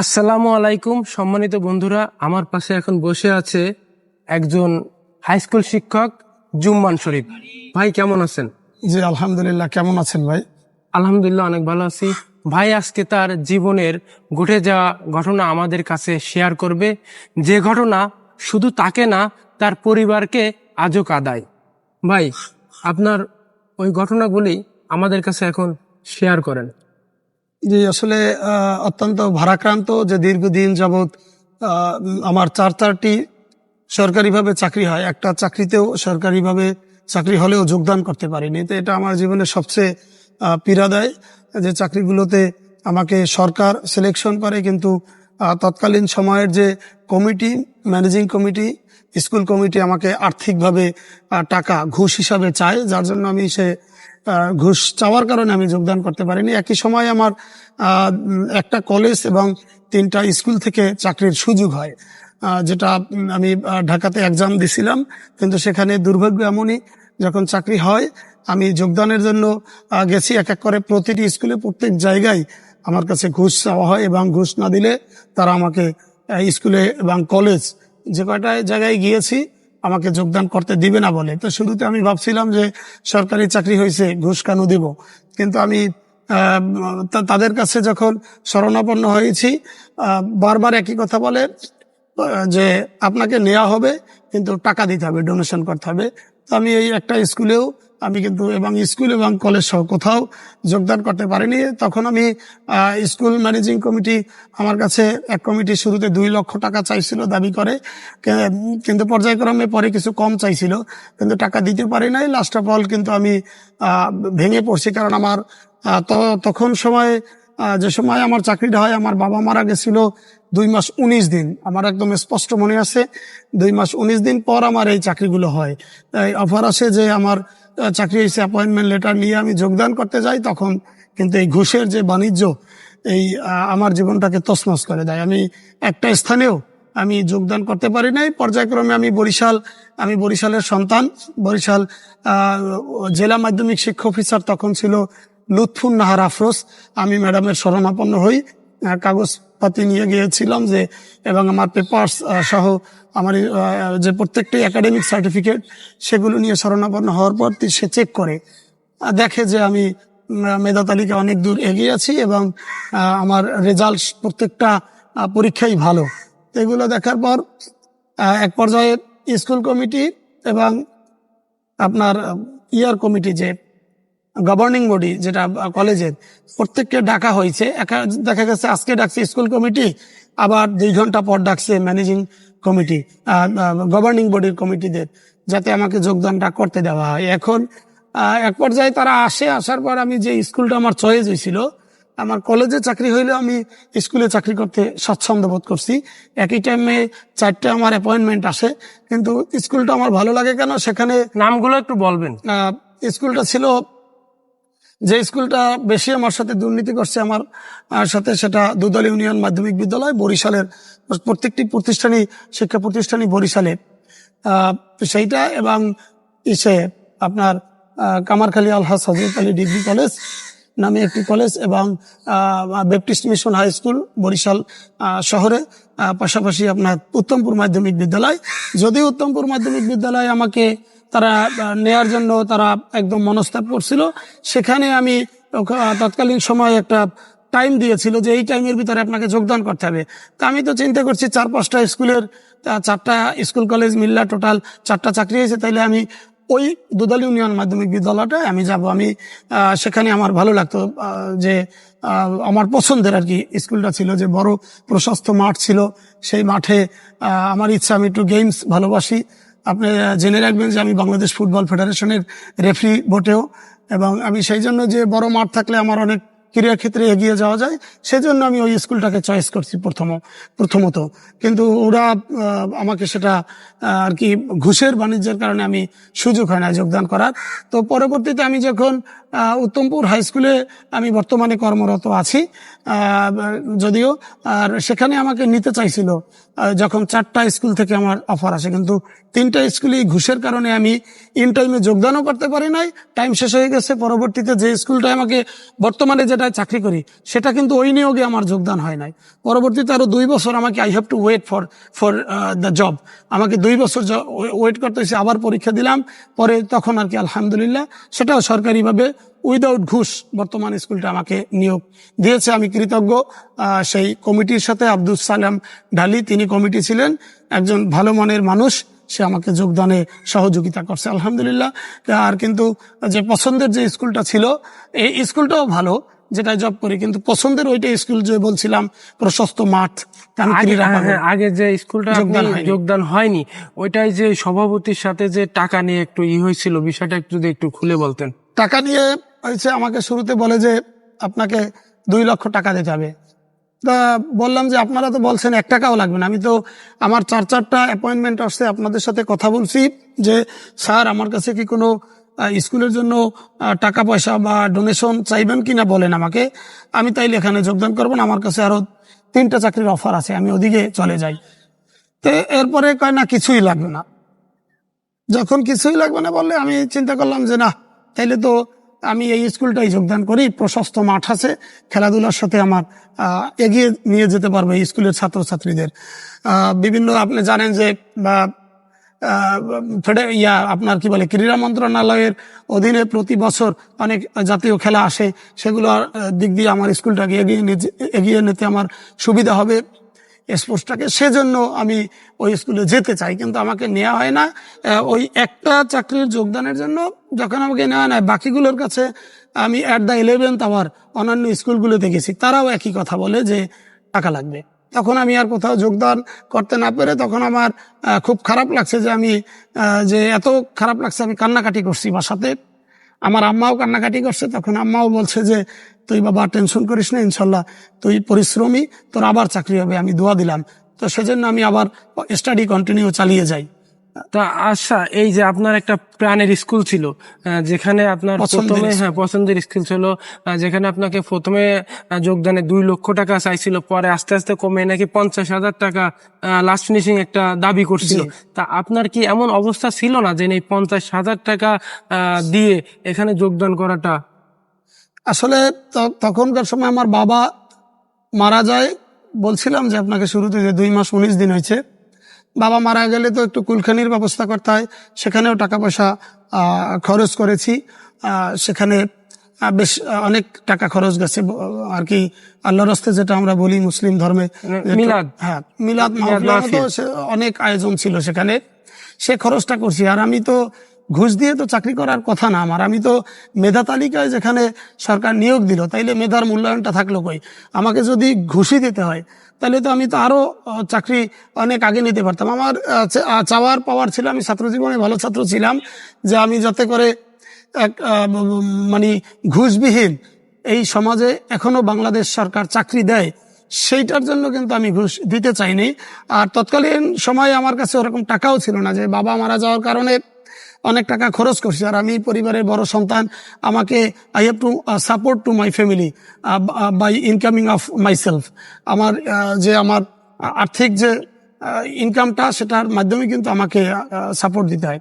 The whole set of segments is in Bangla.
আসসালামু আলাইকুম সম্মানিত বন্ধুরা। আমার পাশে এখন বসে আছে একজন হাই স্কুল শিক্ষক জুম্মান শরীফ। ভাই কেমন আছেন? জি আলহামদুলিল্লাহ কেমন আছেন ভাই? আলহামদুলিল্লাহ অনেক ভালো আছি। ভাই আজকে তার জীবনের ঘটে যাওয়া ঘটনা আমাদের কাছে শেয়ার করবে। যে ঘটনা শুধু তাকে না তার পরিবারকে আজও কাদায়। ভাই আপনার ওই ঘটনাগুলি আমাদের কাছে এখন শেয়ার করেন। জি আসলে অত্যন্ত ভারাক্রান্ত যে দীর্ঘদিন যাবৎ আমার চার চারটি সরকারিভাবে চাকরি হয়, একটা চাকরিতেও সরকারিভাবে চাকরি হলেও যোগদান করতে পারিনি। তো এটা আমার জীবনে সবচেয়ে পীড়া দেয় যে চাকরিগুলোতে আমাকে সরকার সিলেকশন করে, কিন্তু তৎকালীন সময়ের যে committee managing committee, school committee আমাকে আর্থিকভাবে টাকা, ঘুষ হিসাবে চায়, যার জন্য আমি সে ঘুষ চাওয়ার কারণে আমি যোগদান করতে পারিনি। একই সময় আমার একটা কলেজ এবং তিনটা স্কুল থেকে চাকরির সুযোগ হয় যেটা আমি ঢাকাতে এক্সাম দিছিলাম। কিন্তু সেখানে দুর্ভাগ্য এমনই, যখন চাকরি হয়, আমি যোগদানের জন্য গেছি এক এক করে প্রতিটি স্কুলে, প্রত্যেক জায়গায় আমার কাছে ঘুষ চাওয়া হয় এবং ঘুষ না দিলে তারা আমাকে স্কুলে এবং কলেজ যে কয়টা জায়গায় গিয়েছি আমাকে যোগদান করতে দিবে না বলে। তো শুরুতে আমি ভাবছিলাম যে সরকারি চাকরি হয়েছে, ঘুষ কেন দিব। কিন্তু আমি তাদের কাছে যখন শরণাপন্ন হয়েছি বারবার একই কথা বলে যে আপনাকে নেওয়া হবে, কিন্তু টাকা দিতে হবে ডোনেশন করতে হবে। তো আমি এই একটা স্কুলেও আমি কিন্তু এবং স্কুল এবং কলেজ সহ কোথাও যোগদান করতে পারিনি। তখন আমি স্কুল ম্যানেজিং কমিটি আমার কাছে এক কমিটি শুরুতে দুই লক্ষ টাকা চাইছিল দাবি করে। কিন্তু পর্যায়ক্রমে পরে কিছু কম চাইছিল, কিন্তু টাকা দিতে পারি নাই। লাস্ট অফ অল কিন্তু আমি ভেঙে পড়ছি কারণ আমার তখন সময় যে সময় আমার চাকরিটা হয়, আমার বাবা মারা গেছিল দুই মাস উনিশ দিন। আমার একদম স্পষ্ট মনে আছে, দুই মাস উনিশ দিন পর আমার এই চাকরিগুলো হয়। অফার আসে যে আমার চাকরি হয়েছে অ্যাপয়েন্টমেন্ট লেটার নিয়ে আমি যোগদান করতে যাই তখন কিন্তু এই ঘুষের যে বাণিজ্য এই আমার জীবনটাকে তছনছ করে দেয়। আমি একটা স্থানেও আমি যোগদান করতে পারি নাই। পর্যায়ক্রমে আমি বরিশাল আমি বরিশালের সন্তান। বরিশাল জেলা মাধ্যমিক শিক্ষা অফিসার তখন ছিল লুৎফুন নাহার আফরোজ। আমি ম্যাডামের শরণাপন্ন হই। আহ, কাগজপাতি নিয়ে গিয়েছিলাম যে, এবং আমার পেপার্স সহ আমার যে প্রত্যেকটি একাডেমিক সার্টিফিকেট সেগুলো নিয়ে শরণাপন্ন হওয়ার পর সে চেক করে। দেখে যে আমি মেধা তালিকা অনেক দূর এগিয়ে আছি এবং আমার রেজাল্ট প্রত্যেকটা পরীক্ষাই ভালো। এগুলো দেখার পর এক পর্যায়ে স্কুল কমিটি এবং আপনার ইয়ার কমিটি যে গভর্নিং বডি যেটা কলেজের প্রত্যেককে ডাকা হয়েছে। একা- দেখা গেছে আজকে ডাকছে স্কুল কমিটি আবার দুই ঘণ্টা পর ডাকছে ম্যানেজিং কমিটি গভর্নিং বডির কমিটিদের যাতে আমাকে যোগদানটা করতে দেওয়া হয়। এখন এক পর্যায়ে তারা আসে আসার পর আমি যে স্কুলটা আমার চয়েস হয়েছিল আমার কলেজে চাকরি হইলে আমি স্কুলে চাকরি করতে স্বাচ্ছন্দ্য বোধ করছি। একই টাইমে চারটে আমার অ্যাপয়েন্টমেন্ট আসে কিন্তু স্কুলটা আমার ভালো লাগে কেন? সেখানে নামগুলো একটু বলবেন। স্কুলটা ছিল যে স্কুলটা বেশি আমার সাথে দুর্নীতি করছে, আমার সাথে সেটা দুদল ইউনিয়ন মাধ্যমিক বিদ্যালয়, বরিশালের প্রত্যেকটি প্রতিষ্ঠানই, শিক্ষা প্রতিষ্ঠানই বরিশালে। সেইটা এবং ইসে আপনার কামারখালী আলহাজ হজরত আলী ডিগ্রি কলেজ নামে একটি কলেজ এবং Baptist mission high school Barisal শহরে পাশাপাশি আপনার উত্তমপুর মাধ্যমিক বিদ্যালয়। যদি উত্তমপুর মাধ্যমিক বিদ্যালয় আমাকে তারা নেয়ার জন্য তারা একদম মনস্তাপ করছিল। সেখানে আমি তৎকালীন সময় একটা টাইম দিয়েছিল যে এই টাইমের ভিতরে আপনাকে যোগদান করতে হবে। তা আমি তো চিন্তা করছি চার, পাঁচটা স্কুলের চারটা স্কুল, কলেজ মিল্লা টোটাল চারটা চাকরি হয়েছে, তাইলে আমি ওই দুদাল ইউনিয়ন মাধ্যমিক বিদ্যালয়টা আমি যাব। আমি সেখানে আমার ভালো লাগতো যে আমার পছন্দের আর কি স্কুলটা ছিল, যে বড় প্রশস্ত মাঠ ছিল। সেই মাঠে আমার ইচ্ছা, আমি একটু গেমস ভালোবাসি। আপনি জেনে রাখবেন যে আমি বাংলাদেশ ফুটবল ফেডারেশনের রেফারি বোর্ডেও এবং আমি সেই জন্য যে বড় মাঠ থাকলে আমার অনেক ক্রীড়া ক্ষেত্রে এগিয়ে যাওয়া যায়, সেজন্য আমি ওই স্কুলটাকে চয়েস করছি প্রথম, প্রথমত। কিন্তু ওরা আমাকে সেটা আর কি ঘুষের বাণিজ্যের কারণে আমি সুযোগ হয় না যোগদান করার। তো পরবর্তীতে আমি যখন উত্তমপুর হাই স্কুলে আমি বর্তমানে কর্মরত আছি যদিও, আর সেখানে আমাকে নিতে চাইছিল যখন চারটা স্কুল থেকে আমার অফার আসে, কিন্তু তিনটা স্কুলে ঘুষের কারণে আমি ইন টাইমে যোগদানও করতে পারি নাই, টাইম শেষ হয়ে গেছে, পরবর্তীতে যে স্কুলটা আমাকে বর্তমানে যেটা চাকরি করি, সেটা কিন্তু ওই নিয়োগে আমার যোগদান হয় নাই। পরবর্তীতে আরও দুই বছর আমাকে I have to wait for for the job আমাকে দুই বছর ওয়েট করতে হয়েছে আবার পরীক্ষা দিলাম, পরে তখন আর কি আলহামদুলিল্লাহ, সেটাও সরকারিভাবে উইদাউট ঘুষ বর্তমান স্কুলটা আমাকে নিয়োগ দিয়েছে। আমি কৃতজ্ঞ। সেই কমিটির সাথে আব্দুল সালাম ঢালি তিনি কমিটি ছিলেন। একজন ভালো মনের মানুষ। সে আমাকে যোগদানে সহযোগিতা করছে আলহামদুলিল্লাহ। আর কিন্তু যে পছন্দের যে স্কুলটা ছিল এই স্কুলটাও ভালো যেটা জব করি। কিন্তু পছন্দের ওইটা স্কুল যে বলছিলাম প্রশস্ত মাঠ আগে। হ্যাঁ, আগে যে স্কুলটা যোগদান যোগদান হয়নি ওইটাই যে সভাপতির সাথে যে টাকা নিয়ে একটু ই হয়েছিল বিষয়টা একটু যদি একটু খুলে বলতেন। টাকা নিয়ে হয়েছে, আমাকে শুরুতে বলে যে আপনাকে দুই লক্ষ টাকা দিতে হবে। তা বললাম যে আপনারা তো বলছেন এক টাকাও লাগবে না। আমি তো আমার চার চারটা অ্যাপয়েন্টমেন্ট আসছে, আপনাদের সাথে কথা বলছি যে, স্যার, আমার কাছে কি কোনো স্কুলের জন্য টাকা পয়সা বা ডোনেশন চাইবেন কিনা বলেন আমাকে। আমি তাইলে এখানে যোগদান করব না, আমার কাছে আরও তিনটা চাকরির অফার আছে, আমি ওদিকে চলে যাই। তো এরপরে কয়, না, কিছুই লাগবে না। যখন কিছুই লাগবে না বললে আমি চিন্তা করলাম যে, না, তাইলে তো আমি এই স্কুলটাই যোগদান করি। প্রশস্ত মাঠ আছে। খেলাধুলার সাথে আমার এগিয়ে নিয়ে যেতে পারবে এই স্কুলের ছাত্রছাত্রীদের। বিভিন্ন আপনি জানেন যে ইয়া, আপনার কি বলে, ক্রীড়া মন্ত্রণালয়ের অধীনে প্রতি বছর অনেক জাতীয় খেলা আসে। সেগুলোর দিক দিয়ে আমার স্কুলটাকে এগিয়ে এগিয়ে নিতে আমার সুবিধা হবে। স্পোর্টসটাকে, সেজন্য আমি ওই স্কুলে যেতে চাই। কিন্তু আমাকে নেওয়া হয় না। ওই একটা চাকরির যোগদানের জন্য যখন আমাকে নেওয়া হয় না, বাকিগুলোর কাছে আমি অ্যাট দ্য ইলেভেন্থ আমার অন্যান্য স্কুলগুলোতে গেছি। তারাও একই কথা বলে যে টাকা লাগবে। তখন আমি আর কোথাও যোগদান করতে না পেরে তখন আমার খুব খারাপ লাগছে যে আমি যে এত খারাপ লাগছে আমি কান্নাকাটি করছি বাসাতে। আমার আম্মাও কান্নাকাটি করছে। তখন আম্মাও বলছে যে তুই বাবা টেনশন করিস না ইনশাল্লাহ। তুই পরিশ্রমী তোর আবার চাকরি হবে আমি দোয়া দিলাম। তো সেজন্য আমি আবার স্টাডি কন্টিনিউ চালিয়ে যাই। তা আচ্ছা এই যে আপনার একটা প্রাণের স্কুল ছিল যেখানে আপনার প্রথমে হ্যাঁ পছন্দের স্কুল ছিল যেখানে আপনাকে প্রথমে যোগদানে দুই লক্ষ টাকা চাইছিল পরে আস্তে আস্তে কমে নাকি পঞ্চাশ হাজার টাকা লাস্ট ফিনিশিং একটা দাবি করছিল। তা আপনার কি এমন অবস্থা ছিল না যে এই পঞ্চাশ হাজার টাকা দিয়ে এখানে যোগদান করাটা আসলে তখনকার সময় আমার বাবা মারা যায়। বলছিলাম যে আপনাকে শুরুতে যে দুই মাস উনিশ দিন হয়েছে। বাবা মারা গেলে তো একটু কুলখানির ব্যবস্থা করতে হয়। সেখানেও টাকা পয়সা খরচ করেছি। আহ, সেখানে বেশ অনেক টাকা খরচ গেছে আর কি। আল্লাহর রাস্তে যেটা আমরা বলি মুসলিম ধর্মে মিলাদ। হ্যাঁ মিলাদ অনেক আয়োজন ছিল সেখানে। সে খরচটা করছি। আর আমি তো ঘুষ দিয়ে তো চাকরি করার কথা না। আমার আমি তো মেধা তালিকায় যেখানে সরকার নিয়োগ দিল, তাইলে মেধার মূল্যায়নটা থাকল কই? আমাকে যদি ঘুষই দিতে হয় তাহলে তো আমি তো আরও চাকরি অনেক আগে নিতে পারতাম। আমার চাওয়ার পাওয়ার ছিল, আমি ছাত্র জীবনে ভালো ছাত্র ছিলাম যে আমি যাতে করে এক মানে ঘুষবিহীন এই সমাজে এখনও বাংলাদেশ সরকার চাকরি দেয়, সেইটার জন্য কিন্তু আমি ঘুষ দিতে চাইনি। আর তৎকালীন সময়ে আমার কাছে ওরকম টাকাও ছিল না যে বাবা মারা যাওয়ার কারণে অনেক টাকা খরচ করছি। আর আমি পরিবারের বড় সন্তান, আমাকে I have to support to my family by incoming of myself আমার যে আমার আর্থিক যে ইনকামটা সেটার মাধ্যমে কিন্তু আমাকে সাপোর্ট দিতে হয়।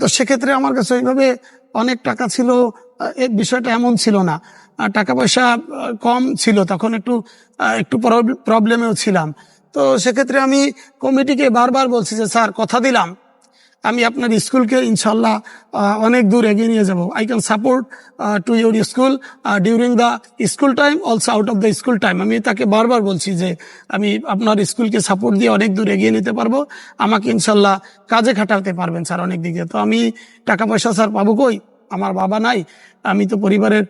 তো সেক্ষেত্রে আমার কাছে ওইভাবে অনেক টাকা ছিল এই বিষয়টা এমন ছিল না। টাকা পয়সা কম ছিল, তখন একটু একটু প্রবলেমেও ছিলাম। তো সেক্ষেত্রে আমি কমিটিকে বারবার বলছি যে, স্যার, কথা দিলাম। আমি আপনার স্কুলকে ইনশাল্লাহ অনেক দূর এগিয়ে নিয়ে যাব। I can support to your school during the school time also out of the school time আমি তাকে বারবার বলছি যে, আমি আপনার স্কুলকে সাপোর্ট দিয়ে অনেক দূর এগিয়ে নিতে পারব। আমাকে ইনশাল্লাহ কাজে খাটাতে পারবেন স্যার অনেক দিকে তো আমি টাকা পয়সা স্যার পাবো কই? আমার বাবা নাই, আমি তো পরিবারের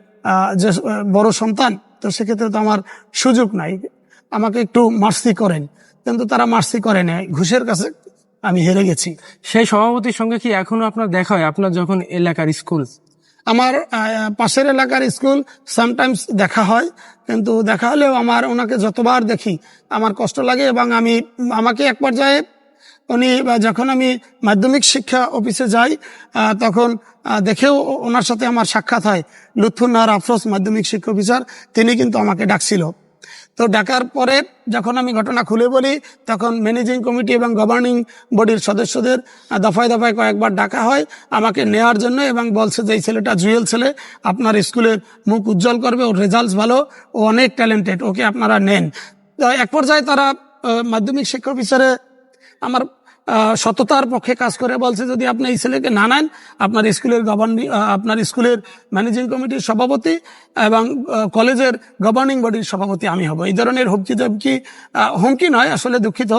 যে, বড় সন্তান, তো সেক্ষেত্রে তো আমার সুযোগ নাই। আমাকে একটু মার্সি করেন। কিন্তু তারা মার্সি করে নেয়, ঘুষের কাছে আমি হেরে গেছি। সেই সভাপতির সঙ্গে কি এখনও আপনার দেখা হয়? আপনার যখন এলাকার স্কুল? আমার পাশের এলাকার স্কুল সামটাইমস দেখা হয়, কিন্তু দেখা হলেও আমার ওনাকে যতবার দেখি, আমার কষ্ট লাগে এবং আমি, আমাকে এক পর্যায়ে উনি যখন আমি মাধ্যমিক শিক্ষা অফিসে যাই তখন দেখেও ওনার সাথে আমার সাক্ষাৎ হয়। লুৎফুন্নার আফরোজ মাধ্যমিক শিক্ষা অফিসার, তিনি কিন্তু আমাকে ডাকছিল। তো ডাকার পরে যখন আমি ঘটনা খুলে বলি, তখন ম্যানেজিং কমিটি এবং গভর্নিং বডির সদস্যদের দফায় দফায় কয়েকবার ডাকা হয়, আমাকে নেওয়ার জন্য এবং বলছে যে, এই ছেলেটা জুয়েল ছেলে, আপনার স্কুলের মুখ উজ্জ্বল করবে, ওর রেজাল্টস ভালো, ও অনেক ট্যালেন্টেড ওকে আপনারা নেন। এক পর্যায়ে তারা মাধ্যমিক শিক্ষক অফিসারে আমার সততার পক্ষে কাজ করে বলছে যদি আপনি এই ছেলেকে না নেন আপনার স্কুলের গভর্নিং আপনার স্কুলের ম্যানেজিং কমিটির সভাপতি এবং কলেজের গভর্নিং বডির সভাপতি আমি হব। এই ধরনের হুমকি ধমকি হুমকি নয় আসলে দুঃখিত।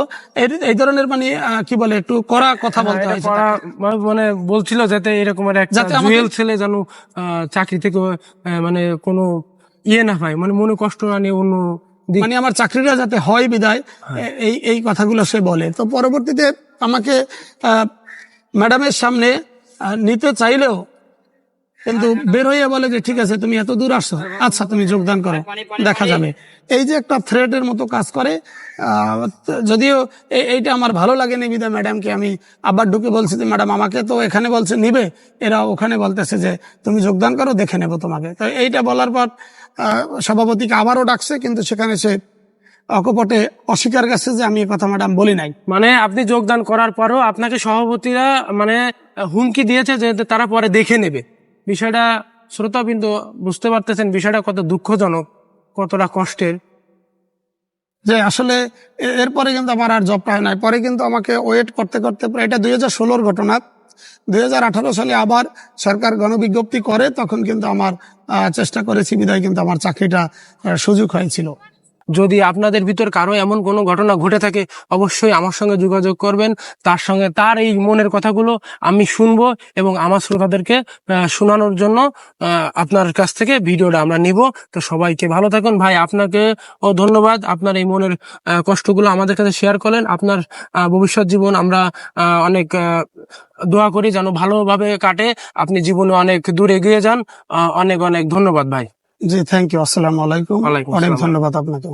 এই ধরনের মানে কি বলে একটু কড়া কথা বলতে এটা হয়েছে মানে- বলছিল যাতে এরকম একটা ছেলে যেন চাকরি থেকে মানে কোনো ইয়ে না পায় মানে মনে কষ্ট না নিয়ে অন্য মানে আমার চাকরিটা যাতে হয় বিদায় এ- এই এই কথাগুলো সে বলে। তো পরবর্তীতে আমাকে ম্যাডামের সামনে নিতে চাইলেও কিন্তু বের হয়ে বলে যে, ঠিক আছে, তুমি এত দূর আসছো। আচ্ছা তুমি যোগদান করো। দেখা যাবে। এই যে একটা থ্রেটের মতো কাজ করে যদিও এইটা আমার ভালো লাগেনি বিদায় ম্যাডামকে। আমি আবার ঢুকে বলছি যে, ম্যাডাম, আমাকে তো এখানে বলছে, নিবে। এরা ওখানে বলতেছে যে, তুমি যোগদান করো, দেখে নেব তোমাকে। তো এইটা বলার পর সভাপতিকে আবারও ডাকছে, কিন্তু সেখানে সে অকপটে অস্বীকার করছে যে আমি এই কথা ম্যাডাম বলি নাই। মানে আপনি যোগদান করার পরও আপনাকে সভাপতিরা মানে হুমকি দিয়েছে যে তারা পরে দেখে নেবে। বিষয়টা শ্রোতা কিন্তু বুঝতে পারতেছেন বিষয়টা কত দুঃখজনক কতটা কষ্টের। যে আসলে এরপরে কিন্তু আমার আর জবটা হয় নাই। পরে কিন্তু আমাকে ওয়েট করতে করতে প্রায় এটা দুই হাজার ষোলোর ঘটনা। দুই হাজার আঠারো সালে আবার সরকার গণবিজ্ঞপ্তি করে তখন কিন্তু আমার চেষ্টা করেছি বিদায় কিন্তু আমার চাকরিটা সুযোগ হয়েছিল। যদি আপনাদের ভিতর কারও এমন কোনো ঘটনা ঘটে থাকে, অবশ্যই আমার সঙ্গে যোগাযোগ করবেন। তার সঙ্গে তার এই মনের কথাগুলো আমি শুনব এবং আমার শ্রোতাদেরকে শোনানোর জন্য আপনার কাছ থেকে ভিডিওটা আমরা নিব। তো সবাইকে ভালো থাকুন। ভাই আপনাকে ও ধন্যবাদ। আপনার এই মনের কষ্টগুলো আমাদের কাছে শেয়ার করলেন। আপনার ভবিষ্যৎ জীবন আমরা অনেক দোয়া করি যেন ভালোভাবে কাটে। আপনি জীবনে অনেক দূর এগিয়ে যান। অনেক অনেক ধন্যবাদ ভাই। জি থ্যাংক ইউ আসসালামু আলাইকুম অনেক ধন্যবাদ আপনাকে।